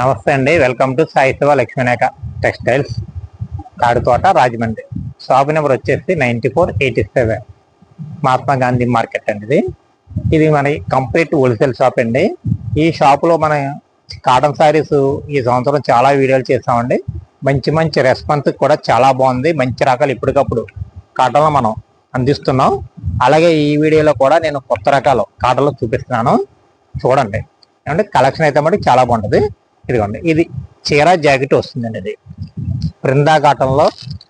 నమస్తే అండి. Welcome to Sai Shiva Lakshminayaka textiles Kaduthota Rajahmundry. Shop number వచ్చేసి ninety four eighty seven. Mahatma Gandhi market అండి ఇది. ఇది మన కంప్లీట్ హోల్సేల్ షాప్ అండి. ఈ షాపులో మన కాటన్ సారీస్ ఈ సంవత్సరం చాలా వీడియోలు చేసామండి. మంచి మంచి రెస్పాన్స్ కూడా చాలా బాగుంది. మంచి రకాలు ఇప్పటికప్పుడు కాటన్లో మనం అందిస్తున్నాం. అలాగే ఈ వీడియోలో కూడా నేను కొత్త రకాలు కాటన్లో చూపిస్తున్నాను. చూడండి. అంటే కలెక్షన్ అయితే మటుకు చాలా బాగుంటుంది. ఇదిగోండి ఇది చీర జాకెట్ వస్తుందండి ఇది. బృందా కాటన్లో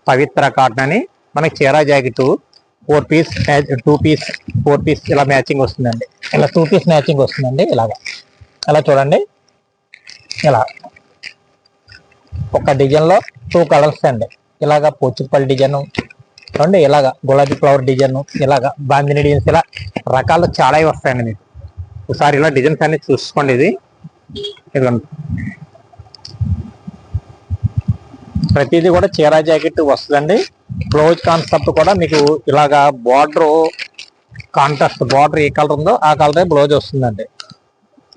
పవిత్ర కాటన్ అని మనకి చీర jacket four piece two piece four piece ఇలా మ్యాచింగ్ వస్తుందండి. ఇలా టూ పీస్ మ్యాచింగ్ వస్తుందండి ఇలాగా. ఇలా చూడండి. ఇలా ఒక డిజైన్లో టూ కలర్స్ అండి. ఇలాగా పోచుపల్లి డిజైన్ చూడండి ఇలాగ గులాబీ ఫ్లవర్ డిజైన్ ఇలాగా బాందిని డిజైన్స్ ఇలా రకాలు చాలా వస్తాయండి మీకు. ఒకసారి ఇలా డిజైన్స్ అన్ని చూసుకోండి ఇది. ప్రతిదీ కూడా చీర జాకెట్ వస్తుందండి. బ్లౌజ్ కాన్సెప్ట్ కూడా మీకు ఇలాగా బార్డర్ కాంట్రాస్ట్ బార్డర్ ఏ కలర్ ఉందో ఆ కలరే బ్లౌజ్ వస్తుందండి.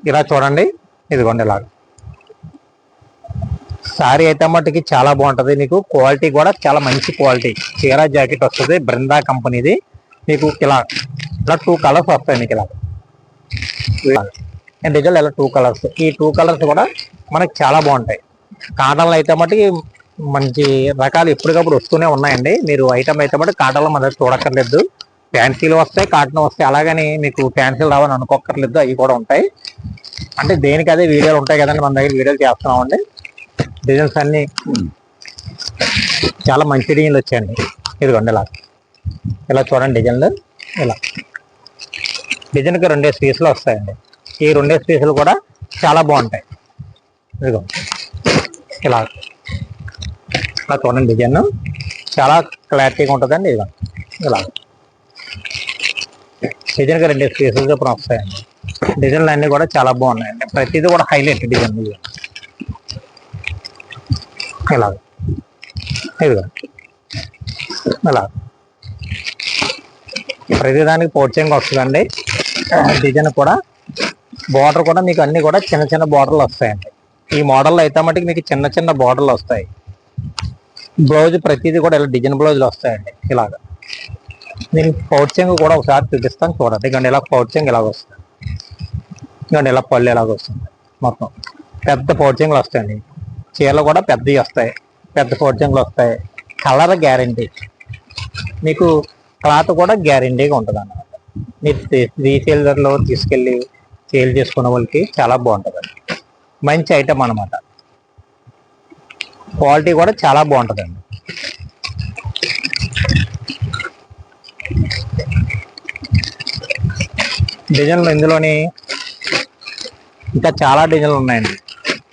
ఇలా చూడండి. ఇదిగోండి ఇలాగ సారీ అయితే మట్టుకి చాలా బాగుంటుంది మీకు క్వాలిటీ కూడా చాలా మంచి క్వాలిటీ. చీర జాకెట్ వస్తుంది బృందా కంపెనీది. మీకు ఇలా ఇలా టూ కలర్స్ వస్తాయి మీకు ఇలా. అండ్ డిజైన్ ఇలా టూ కలర్స్ ఈ టూ కలర్స్ కూడా మనకి చాలా బాగుంటాయి. కాటన్లో అయితే మటుకి మంచి రకాలు ఎప్పటికప్పుడు వస్తూనే ఉన్నాయండి. మీరు ఐటమ్ అయితే మటు కాటన్లో మన దగ్గర చూడక్కర్లేదు. ఫ్యాన్సీలు వస్తాయి కాటన్ వస్తాయి. అలాగని మీకు ఫ్యాన్సీలు రావని అనుకోక్కర్లేదు. అవి కూడా ఉంటాయి. అంటే దేనికి అదే వీడియోలు ఉంటాయి కదండి మన దగ్గర వీడియోలు చేస్తున్నామండి. డిజైన్స్ అన్నీ చాలా మంచి డిజైన్లు వచ్చాయండి. ఇదిగోండి ఇలా. ఇలా చూడండి డిజైన్లు ఇలా. డిజైన్కి రెండేసి పీసులు వస్తాయండి. ఈ రెండే స్పీసులు కూడా చాలా బాగుంటాయి. ఇదిగో. ఇలా. ఇలా చూడండి డిజైన్. చాలా క్లారిటీగా ఉంటుందండి ఇదిగో. ఇలా. డిజైన్గా రెండు స్పీసులు చొప్పున వస్తాయండి. డిజైన్లు అన్నీ కూడా చాలా బాగున్నాయండి. ప్రతిదీ కూడా హైలైట్ డిజైన్ ఇలా. ఇదిగో. ఇలా. ప్రతిదానికి పోర్చింగ్ వస్తుందండి. డిజైన్ కూడా బార్డర్ కూడా మీకు అన్ని కూడా చిన్న చిన్న బార్డర్లు వస్తాయండి. ఈ మోడల్ అయితే మటుకు మీకు చిన్న చిన్న బార్డర్లు వస్తాయి. బ్లౌజ్ ప్రతిదీ కూడా ఇలా డిజైన్ బ్లౌజులు వస్తాయండి ఇలాగా. నేను పౌడ్చింగ్ కూడా ఒకసారి చూపిస్తాను చూడండి. ఇక ఇలా పౌడ్చింగ్ ఇలాగ వస్తుంది. ఇకండి ఇలా పళ్ళు ఇలాగ వస్తుంది మొత్తం. పెద్ద పౌడ్చింగ్లు వస్తాయండి. చీరలు కూడా పెద్దవి వస్తాయి. పెద్ద పౌడ్చింగ్లు వస్తాయి. Colour guarantee. మీకు క్లాత్ కూడా గ్యారంటీగా ఉంటుంది అన్నమాట మీరు రీసేలర్లో తీసుకెళ్ళి సేల్ చేసుకున్న వాళ్ళకి చాలా బాగుంటుంది మంచి ఐటమ్ అన్నమాట. క్వాలిటీ కూడా చాలా బాగుంటుందండి. డిజైన్లు ఇందులోని ఇంకా చాలా డిజైన్లు ఉన్నాయండి.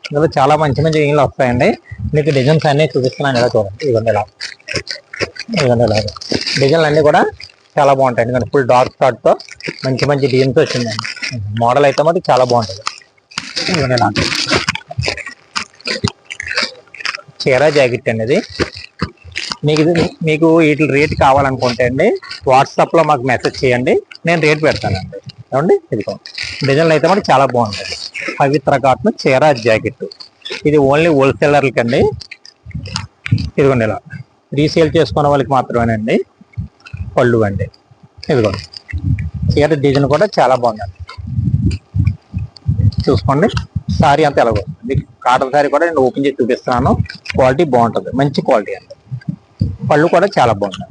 ఇందులో చాలా మంచి మంచి డిజైన్లు వస్తాయండి. మీకు డిజైన్స్ అన్నీ చూపిస్తున్నాను ఇలా చూడండి. ఇవన్నీ ఇలా. ఇవన్నీ ఇలా. డిజైన్లు అన్నీ కూడా చాలా బాగుంటాయి ఎందుకంటే ఫుల్ డార్క్తో మంచి మంచి డిజైన్స్ వచ్చిందండి. మోడల్ అయితే మాత్రం చాలా బాగుంటుంది. చీర జాకెట్ అనేది. మీకు ఇది మీకు వీటి రేట్ కావాలనుకుంటే అండి వాట్సాప్లో మాకు మెసేజ్ చేయండి నేను రేట్ పెడతానండి ఏమండి? ఇదిగో డిజైన్లు అయితే మనకి చాలా బాగుంటుంది పవిత్ర కాటన్ చీర జాకెట్. ఇది ఓన్లీ హోల్సేలర్లకి అండి. ఇదిగోండి ఇలా. రీసేల్ చేసుకున్న వాళ్ళకి మాత్రమేనండి. పళ్ళు అండి. ఇదిగోండి. చీర డిజైన్ కూడా చాలా బాగుందండి. చూసుకోండి. సారీ అంతా ఎలాగో. మీకు కాటన్ సారీ కూడా నేను ఓపెన్ చేసి చూపిస్తున్నాను. క్వాలిటీ బాగుంటుంది. మంచి క్వాలిటీ అండి. పళ్ళు కూడా చాలా బాగుంటాయి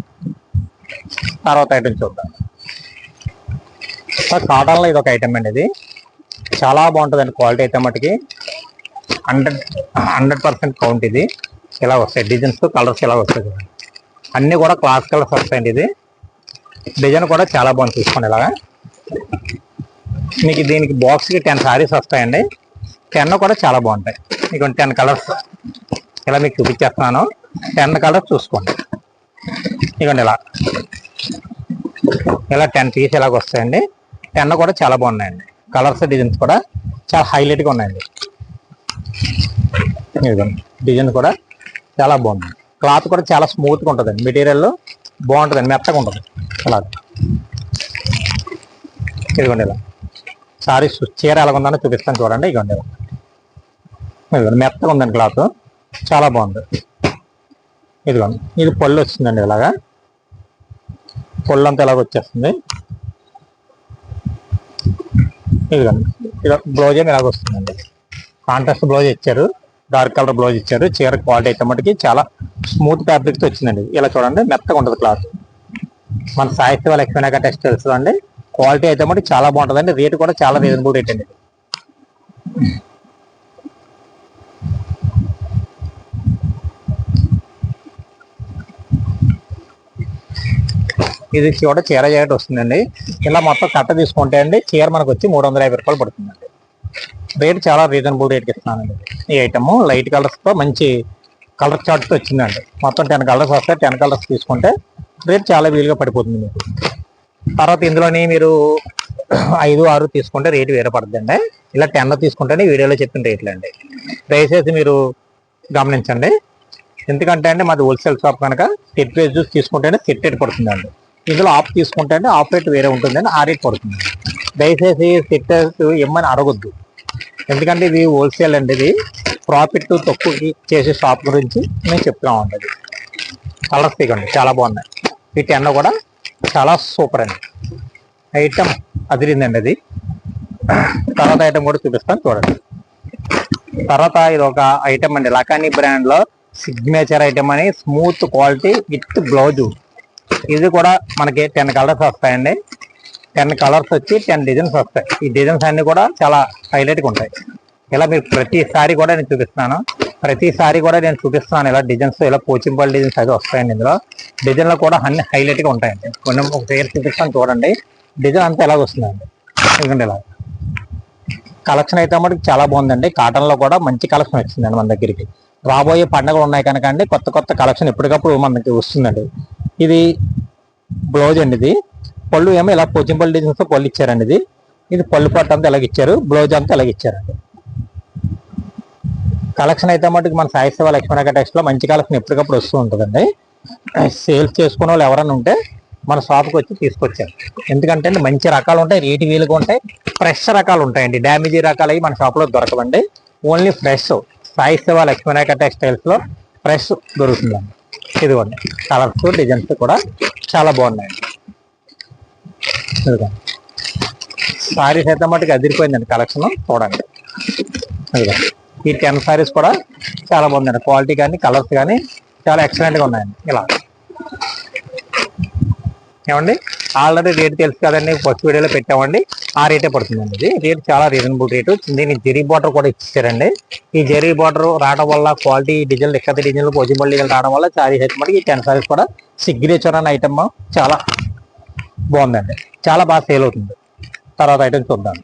తర్వాత ఐటమ్ చూద్దాం. కాటన్లో ఇది ఒక ఐటమ్ అండి ఇది. చాలా బాగుంటుందండి క్వాలిటీ అయితే మటుకి. హండ్రెడ్ హండ్రెడ్ పర్సెంట్ కౌంట్ ఇది. ఇలా వస్తాయి. డిజైన్స్ కలర్స్ ఇలా వస్తాయి అన్నీ కూడా క్లాస్ కలర్స్ వస్తాయండి ఇది. డిజైన్ కూడా చాలా బాగుంది చూసుకోండి ఇలాగా. మీకు దీనికి బాక్స్కి టెన్ సారీస్ వస్తాయండి. టెన్ కూడా చాలా బాగుంటాయి. మీకు టెన్ కలర్స్ ఇలా మీకు చూపించేస్తున్నాను. టెన్ కలర్స్ చూసుకోండి. ఇదిగోండి ఇలా. ఇలా టెన్ పీస్ ఇలాగ వస్తాయండి. టెన్ కూడా చాలా బాగున్నాయండి. కలర్స్ డిజైన్స్ కూడా చాలా హైలైట్గా ఉన్నాయండి. ఇదిగోండి. డిజైన్ కూడా చాలా బాగుంది క్లాత్ కూడా చాలా స్మూత్గా ఉంటుందండి. మెటీరియల్ బాగుంటుందండి. మెత్తగా ఉంటుంది. ఇలా ఇదిగోండి ఇలా. సారీ చీర ఎలా ఉందని చూపిస్తాను చూడండి. ఇదిగోండి ఇదిగోండి మెత్తగా ఉందండి క్లాత్ చాలా బాగుంది. ఇదిగోండి ఇది పళ్ళు వచ్చిందండి ఇలాగా. పళ్ళు అంతా ఇలాగ వచ్చేస్తుంది. ఇదిగోండి ఇలా బ్లౌజ్ అని ఇలాగ వస్తుందండి. కాంట్రాస్ట్ బ్లౌజ్ ఇచ్చారు. డార్క్ కలర్ బ్లౌజ్ ఇచ్చారు. చీర క్వాలిటీ అయితే మటుకి చాలా స్మూత్ ఫ్యాబ్రిక్తో వచ్చిందండి. ఇలా చూడండి మెత్తగా ఉంటుంది క్లాత్ మన సాహిత్య లక్ష్మీనాక టెస్ట్ తెలుసు అండి. క్వాలిటీ అయితే మటు చాలా బాగుంటుందండి. రేట్ కూడా చాలా రీజనబుల్ రేట్ అండి. ఇది కూడా చీర జాకెట్ వస్తుందండి. ఇలా మొత్తం కట్ట తీసుకుంటే అండి చీర మనకు వచ్చి మూడు వందల యాభై రూపాయలు పడుతుందండి. రేట్ చాలా రీజనబుల్ రేట్కి ఇస్తున్నానండి. ఈ ఐటమ్ లైట్ కలర్స్తో మంచి కలర్ చార్ట్తో వచ్చిందండి. మొత్తం టెన్ కలర్స్ వస్తాయి. టెన్ కలర్స్ తీసుకుంటే రేట్ చాలా వీలుగా పడిపోతుంది మీకు. తర్వాత ఇందులోని మీరు ఐదు ఆరు తీసుకుంటే రేటు వేరే పడుతుందండి. ఇలా టెన్ తీసుకుంటేనే వీడియోలో చెప్పిన రేట్లు అండి దయచేసి మీరు గమనించండి. ఎందుకంటే అండి మాది హోల్సేల్ షాప్ కనుక సెట్ రేట్ చూసి తీసుకుంటేనే సెట్ రేట్ పడుతుందండి. ఇందులో ఆఫ్ తీసుకుంటే అంటే ఆఫ్ రేట్ వేరే ఉంటుందండి ఆ రేట్ పడుతుంది దయచేసి సెట్ ఇమ్మని అడగొద్దు. ఎందుకంటే ఇది హోల్సేల్ అండి ఇది. ప్రాఫిట్ తక్కువ చేసే షాప్ గురించి మేము చెప్తున్నాం అండి కలర్స్ తీగండి చాలా బాగున్నాయి. ఈ టెన్ కూడా చాలా సూపర్ అండి. ఐటమ్ అదిరిందండి అది. తర్వాత ఐటమ్ కూడా చూపిస్తాను చూడండి. తర్వాత ఇది ఒక ఐటమ్ అండి. లకానీ బ్రాండ్లో సిగ్నేచర్ ఐటమ్ అని స్మూత్ క్వాలిటీ విత్ బ్లౌజు. ఇది కూడా మనకి టెన్ కలర్స్ వస్తాయండి. టెన్ కలర్స్ వచ్చి టెన్ డిజైన్స్ వస్తాయి. ఈ డిజైన్స్ అన్నీ కూడా చాలా హైలైట్గా ఉంటాయి. ఇలా మీరు ప్రతిసారి కూడా నేను చూపిస్తున్నాను. ప్రతిసారి కూడా నేను చూపిస్తున్నాను ఇలా డిజైన్స్ ఇలా పోచింపల్ డిజైన్స్ అది వస్తాయండి ఇందులో. డిజైన్లు కూడా అన్ని హైలైట్గా ఉంటాయండి. కొన్ని ఒక పేరు చూపిస్తాను చూడండి. డిజైన్ అంతా ఎలా వస్తుందండి? ఎందుకంటే ఇలా. కలెక్షన్ అయితే మటుకు చాలా బాగుందండి. కాటన్లో కూడా మంచి కలెక్షన్ వచ్చిందండి మన దగ్గరికి. రాబోయే పండుగలు ఉన్నాయి కనుక అండి కొత్త కొత్త కలెక్షన్ ఎప్పటికప్పుడు మనకి వస్తుందండి. ఇది బ్లౌజ్ అండి ఇది. పళ్ళు ఏమో ఇలా పోచింపల్ డిజైన్స్తో పళ్ళు ఇచ్చారండి ఇది. ఇది పళ్ళు పట్టు అంతా ఇలాగ ఇచ్చారు. బ్లౌజ్ అంతా ఇలాగ ఇచ్చారండి. కలెక్షన్ అయితే మటుకు మన సాయి సేవ లక్ష్మణ టెక్స్ట్ మంచి కలెక్షన్ ఎప్పటికప్పుడు వస్తూ ఉంటుందండి. సేల్స్ చేసుకునే వాళ్ళు ఎవరైనా ఉంటే మన షాప్కి వచ్చి తీసుకొచ్చారు ఎందుకంటే అండి మంచి రకాలు ఉంటాయి రేటు వీలుగా ఉంటాయి ఫ్రెష్ రకాలు ఉంటాయండి. డ్యామేజీ రకాలు అవి మన షాప్లో దొరకవండి. ఓన్లీ ఫ్రెష్ సాయి సేవ లక్ష్మీనాయక టెక్స్టైల్స్ ఫ్రెష్ దొరుకుతుందండి. ఇదిగోండి కలర్స్ డిజైన్స్ కూడా చాలా బాగున్నాయండి. ఇదిగోండి. సారీస్ అయితే మటుకు అదిరిపోయిందండి కలెక్షన్ చూడండి. ఇదిగోండి. ఈ టెన్ సారీస్ కూడా చాలా బాగుందండి క్వాలిటీ కానీ కలర్స్ కానీ చాలా ఎక్సలెంట్గా ఉన్నాయండి. ఇలా. ఏమండి? ఆల్రెడీ రేట్ తెలుసు కదండి. ఫస్ట్ వీడియోలో పెట్టామండి. ఆ రేటే పడుతుందండి ఇది. రేట్ చాలా రీజనబుల్ రేటు దీనికి జెరీ బార్డర్ కూడా ఇచ్చారండి. ఈ జెరీ బార్డర్ రావడం వల్ల క్వాలిటీ డిజైన్ ఎక్కడ డిజైన్లు పోజిబుల్ డిజైన్ రావడం వల్ల చాలా అయితే మనకి ఈ టెన్ సారీస్ కూడా సిగ్నేచర్ అనే ఐటమ్ చాలా బాగుందండి. చాలా బాగా సేల్ అవుతుంది. తర్వాత ఐటమ్ చూద్దాం.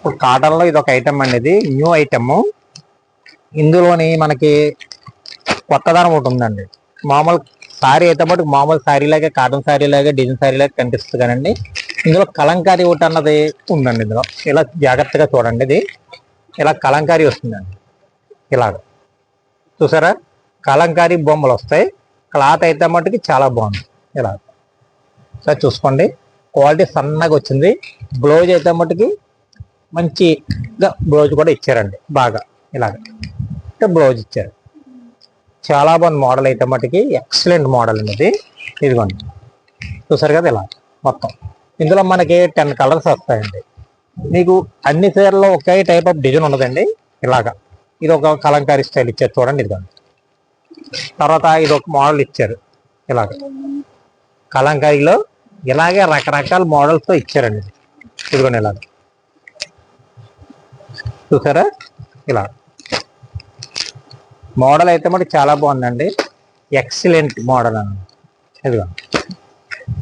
ఇప్పుడు కాటన్లో ఇది ఒక ఐటమ్ అండి. ఇది న్యూ ఐటమ్ ఇందులోని మనకి కొత్తదనం ఒకటి ఉందండి. మామూలు సారీ అయితే మటుకు మామూలు సారీ లాగే కాటన్ శారీ లాగే డిజైన్ శారీ లాగా కనిపిస్తుంది కానండి. ఇందులో కలంకారీ ఒకటి అన్నది ఉందండి ఇందులో. ఇలా జాగ్రత్తగా చూడండి ఇది. ఇలా కలంకారీ వస్తుందండి. ఇలాగ. చూసారా? కలంకారీ బొమ్మలు వస్తాయి. క్లాత్ అయితే మటుకి చాలా బాగుంది. ఇలా. సార్ చూసుకోండి. క్వాలిటీ సన్నగా వచ్చింది. బ్లౌజ్ అయితే మటుకి మంచిగా బ్లౌజ్ కూడా ఇచ్చారండి బాగా ఇలాగ. అంటే బ్లౌజ్ ఇచ్చారు. చాలా బాగుంది మోడల్ అయితే మటుకి ఎక్సలెంట్ మోడల్ అనేది ఇదిగోండి. చూసారు కదా ఇలా మొత్తం. ఇందులో మనకి టెన్ కలర్స్ వస్తాయండి. మీకు అన్ని చీరల్లో ఒకే టైప్ ఆఫ్ డిజైన్ ఉండదండి ఇలాగా. ఇది ఒక కలంకారీ స్టైల్ ఇచ్చారు చూడండి ఇదిగోండి. తర్వాత ఇది ఒక మోడల్ ఇచ్చారు ఇలాగ. కలంకారీలో ఇలాగే రకరకాల మోడల్స్తో ఇచ్చారండి. ఇది. ఇదిగోండి ఇలాగ. చూసారా? ఇలా. మోడల్ అయితే మనకి చాలా బాగుందండి. ఎక్సలెంట్ మోడల్ అన్నమాట ఇదిగో.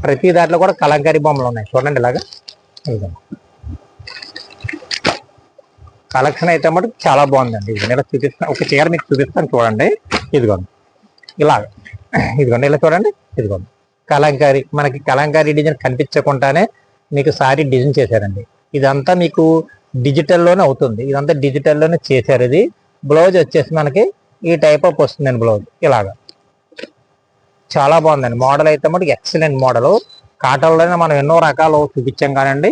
ప్రతి దాంట్లో కూడా కలంకారీ బొమ్మలు ఉన్నాయి. చూడండి ఇలాగా. ఇదిగో. కలెక్షన్ అయితే మటుకు చాలా బాగుందండి. ఇది ఇలా చూపిస్తాను ఒక చీర మీకు చూపిస్తాను చూడండి. ఇదిగోండి ఇలాగ. ఇదిగోండి. ఇలా చూడండి. ఇదిగోండి కలంకారీ. మనకి కలంకారీ డిజైన్ కనిపించకుండానే మీకు సారీ డిజైన్ చేశారండి. ఇదంతా మీకు డిజిటల్లోనే అవుతుంది. ఇదంతా డిజిటల్లోనే చేశారు ఇది. బ్లౌజ్ వచ్చేసి మనకి ఈ టైప్ ఆఫ్ వస్తుందండి బ్లౌజ్ ఇలాగా. చాలా బాగుందండి. మోడల్ అయితే మటుకు ఎక్సలెంట్ మోడల్ కాటన్లోనే మనం ఎన్నో రకాలు చూపించాం కానండి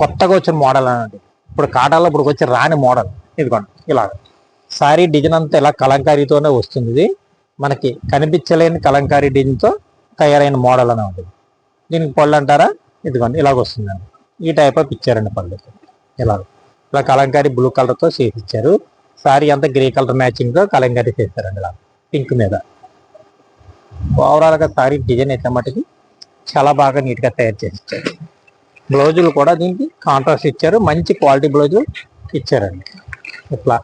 కొత్తగా వచ్చిన మోడల్ అనండి. ఇప్పుడు కాటన్లో ఇప్పుడు వచ్చి రాని మోడల్ ఇదిగోండి ఇలాగ. సారీ డిజైన్ అంతా ఇలా కలంకారీతోనే వస్తుంది ఇది. మనకి కనిపించలేని కలంకారీ డిజైన్తో తయారైన మోడల్ అని ఉంటుంది దీనికి పళ్ళు అంటారా? ఇదిగోండి ఇలాగ వస్తుందండి. ఈ టైప్ ఆఫ్ ఇచ్చారండి పళ్ళు. ఇలాగ. ఇలా కలంకారీ బ్లూ కలర్తో చేసి ఇచ్చారు. సారీ అంతా గ్రే కలర్ మ్యాచింగ్తో కలంకారీ చేశారండి ఇలా పింక్ మీద. ఓవరాల్గా సారీ డిజైన్ అయితే మటుకి చాలా బాగా నీట్గా తయారు చేసి ఇచ్చారు. బ్లౌజులు కూడా దీనికి కాంట్రాస్ట్ ఇచ్చారు. మంచి క్వాలిటీ బ్లౌజు ఇచ్చారండి. ఇట్లా.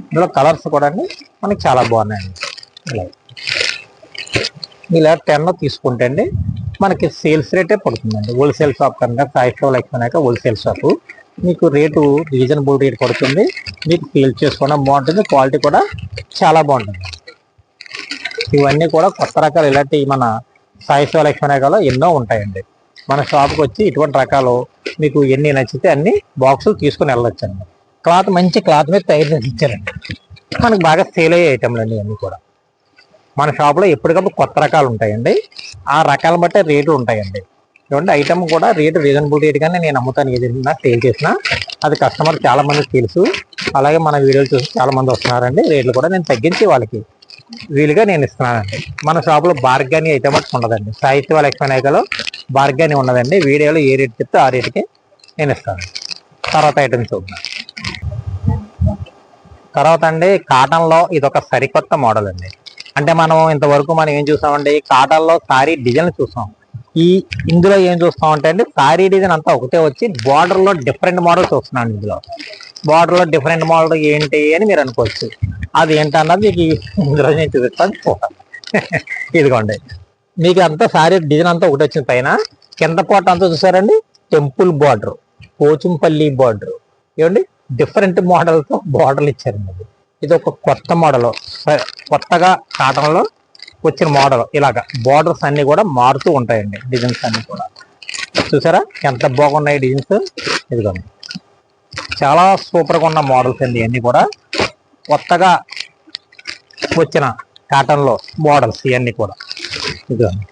ఇందులో కలర్స్ కూడా అండి మనకి చాలా బాగున్నాయండి. ఇలా. ఇలా టెన్ తీసుకుంటే అండి మనకి సేల్స్ రేటే పడుతుందండి. హోల్సేల్ షాప్ కనుక సాయి షో లైక్ హోల్సేల్ షాప్ మీకు రేటు రీజనబుల్ రేట్ పడుతుంది. మీకు ఫీల్ చేసుకోవడం బాగుంటుంది క్వాలిటీ కూడా చాలా బాగుంటుంది. ఇవన్నీ కూడా కొత్త రకాలు ఇలాంటి మన సాయి శివ రకాలు ఎన్నో ఉంటాయండి. మన షాప్కి వచ్చి ఇటువంటి రకాలు మీకు ఎన్ని నచ్చితే అన్ని బాక్సులు తీసుకుని వెళ్ళొచ్చండి. క్లాత్ మంచి క్లాత్ మీద తయారు చేసి ఇచ్చారండి. మనకు బాగా సేల్ అయ్యే ఐటెంలు అండి అన్నీ కూడా. మన షాప్లో ఎప్పటికప్పుడు కొత్త రకాలు ఉంటాయండి. ఆ రకాల బట్టే రేట్లు ఉంటాయండి. ఇవ్వండి ఐటమ్ కూడా రేట్ రీజనబుల్ రేట్ నేను అమ్ముతాను ఏదైనా సేల్ చేసినా అది కస్టమర్ చాలా మందికి తెలుసు. అలాగే మన వీడియోలు చూసి చాలా మంది వస్తున్నారండి. రేట్లు కూడా నేను తగ్గించి వాళ్ళకి వీలుగా నేను ఇస్తున్నానండి. మన షాప్లో బార్గాని అయితే మటుకు ఉండదండి. సాహిత్య లక్ష్మీ నాయకలో బార్గాని ఉండదండి వీడియోలో ఏ రేట్ చెప్తే ఆ రేటుకి నేను ఇస్తాను. తర్వాత ఐటమ్ చూద్దాం. తర్వాత అండి కాటన్లో ఇది ఒక సరికొత్త మోడల్ అండి. అంటే మనం ఇంతవరకు మనం ఏం చూసామండి? కాటన్లో సారీ డిజైన్ చూసాం. ఈ ఇందులో ఏం చూస్తాం అంటే అండి సారీ డిజైన్ అంతా ఒకటే వచ్చి బార్డర్లో డిఫరెంట్ మోడల్ చూస్తున్నాను ఇందులో. బార్డర్లో డిఫరెంట్ మోడల్ ఏంటి అని మీరు అనుకోవచ్చు. అది ఏంటన్నది మీకు ఇందులో నేను చూపిస్తాను. చూడండి ఇదిగోండి. మీకు అంతా సారీ డిజైన్ అంతా ఒకటి వచ్చిన పైన. కింద పాట అంతా చూసారండి? టెంపుల్ బార్డర్ పోచంపల్లి బార్డర్ ఏమండి? డిఫరెంట్ మోడల్తో బార్డర్లు ఇచ్చారండి. ఇది ఒక కొత్త మోడల్ కొత్తగా కాటన్లో వచ్చిన మోడల్ ఇలాగ. బార్డర్స్ అన్ని కూడా మారుతూ ఉంటాయండి డిజైన్స్ అన్ని కూడా. చూసారా? ఎంత బాగున్నాయి డిజైన్స్ ఇదిగోండి. చాలా సూపర్గా ఉన్న మోడల్స్ అండి ఇవన్నీ కూడా. కొత్తగా వచ్చిన కాటన్లో మోడల్స్ ఇవన్నీ కూడా. ఇదిగోండి.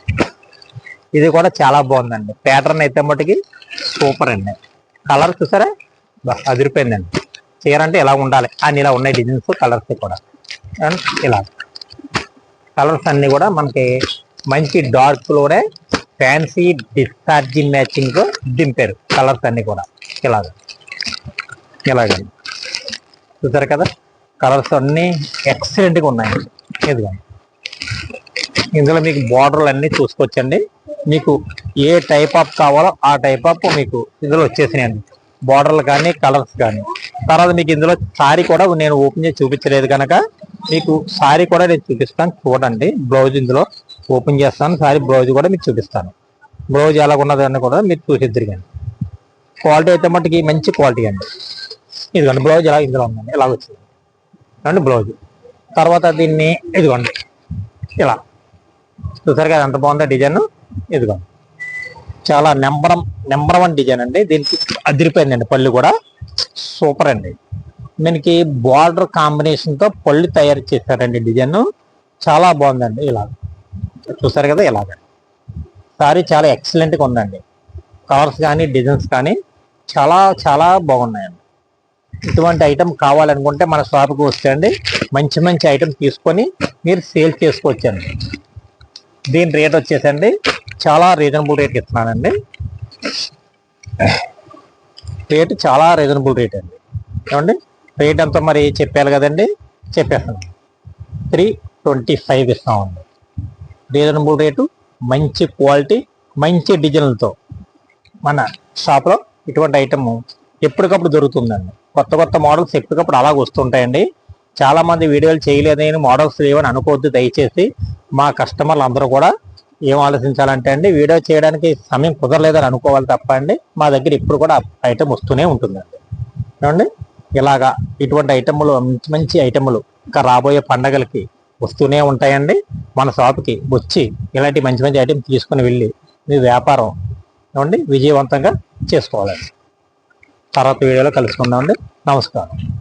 ఇది కూడా చాలా బాగుందండి. ప్యాటర్న్ అయితే మటుకి సూపర్ అండి. కలర్ చూసారా? బా, అదిరిపోయిందండి. చీర అంటే ఇలా ఉండాలి. అని ఇలా ఉన్నాయి డిజైన్స్ కలర్స్ కూడా. అండ్ ఇలా. కలర్స్ అన్నీ కూడా మనకి మంచి డార్క్లోనే ఫ్యాన్సీ డిశ్చార్జింగ్ మ్యాచింగ్ దింపారు కలర్స్ అన్నీ కూడా. ఇలాగ. ఇలాగండి చూసారు కదా? కలర్స్ అన్నీ ఎక్సలెంట్గా ఉన్నాయి. ఇదిగోండి. ఇందులో మీకు బార్డర్లు అన్నీ చూసుకోవచ్చండి. మీకు ఏ టైప్ ఆఫ్ కావాలో ఆ టైప్ ఆఫ్ మీకు ఇందులో వచ్చేసినాయండి. బార్డర్లు కానీ కలర్స్ కానీ. తర్వాత మీకు ఇందులో సారీ కూడా నేను ఓపెన్ చేసి చూపించలేదు కనుక మీకు సారీ కూడా నేను చూపిస్తాను. చూడండి బ్లౌజ్ ఇందులో ఓపెన్ చేస్తాను. సారీ బ్లౌజ్ కూడా మీకు చూపిస్తాను. బ్లౌజ్ ఎలా ఉన్నదని కూడా మీరు చూసిద్దరు కానీ క్వాలిటీ అయితే మట్టుకి మంచి క్వాలిటీ అండి. ఇదిగోండి బ్లౌజ్ ఎలా ఇందులో ఉందండి. ఇలా వచ్చింది. అండి బ్లౌజ్. తర్వాత దీన్ని ఇదిగోండి ఇలా. చూసారు కదా ఎంత బాగుందో డిజైన్. ఇదిగోండి. చాలా నెంబరం నెంబర్ వన్ డిజైన్ అండి. దీనికి అదిరిపోయిందండి పళ్ళు కూడా. సూపర్ అండి. దీనికి బార్డర్ కాంబినేషన్తో పళ్ళు తయారు చేశారండి డిజైన్. చాలా బాగుందండి ఇలా. చూసారు కదా ఇలాగ. సారీ చాలా ఎక్సలెంట్గా ఉందండి. కలర్స్ కానీ డిజైన్స్ కానీ చాలా చాలా బాగున్నాయండి. ఇటువంటి ఐటమ్ కావాలనుకుంటే మన షాప్కి వస్తే అండి మంచి మంచి ఐటమ్ తీసుకొని మీరు సేల్ చేసుకోవచ్చండి. దీని రేట్ వచ్చేసండి. చాలా రీజనబుల్ రేట్కి ఇస్తున్నానండి. రేటు చాలా రీజనబుల్ రేట్ అండి. ఏమండి? రేట్ అంతా మరి చెప్పాలి కదండి? చెప్పేస్తాను త్రీ ట్వంటీ ఫైవ్ ఇస్తామండి రీజనబుల్ రేటు మంచి క్వాలిటీ మంచి డిజైన్లతో మన షాప్లో ఇటువంటి ఐటమ్ ఎప్పటికప్పుడు దొరుకుతుందండి. కొత్త కొత్త మోడల్స్ ఎప్పటికప్పుడు అలాగ వస్తుంటాయండి. చాలా మంది వీడియోలు చేయలేదని మోడల్స్ లేవని అనుకోవద్దు దయచేసి. మా కస్టమర్లు అందరూ కూడా ఏం ఆలోచించాలంటే అండి వీడియో చేయడానికి సమయం కుదరలేదని అనుకోవాలి తప్ప అండి మా దగ్గర ఇప్పుడు కూడా ఐటమ్ వస్తూనే ఉంటుందండి. ఏమండి? ఇలాగా ఇటువంటి ఐటమ్లు మంచి మంచి ఐటమ్లు ఇంకా రాబోయే పండగలకి వస్తూనే ఉంటాయండి. మన షాప్కి వచ్చి ఇలాంటి మంచి మంచి ఐటమ్ తీసుకుని వెళ్ళి మీ వ్యాపారం ఏమండి విజయవంతంగా చేసుకోవాలండి. తర్వాత వీడియోలో కలుసుకుందామండి నమస్కారం.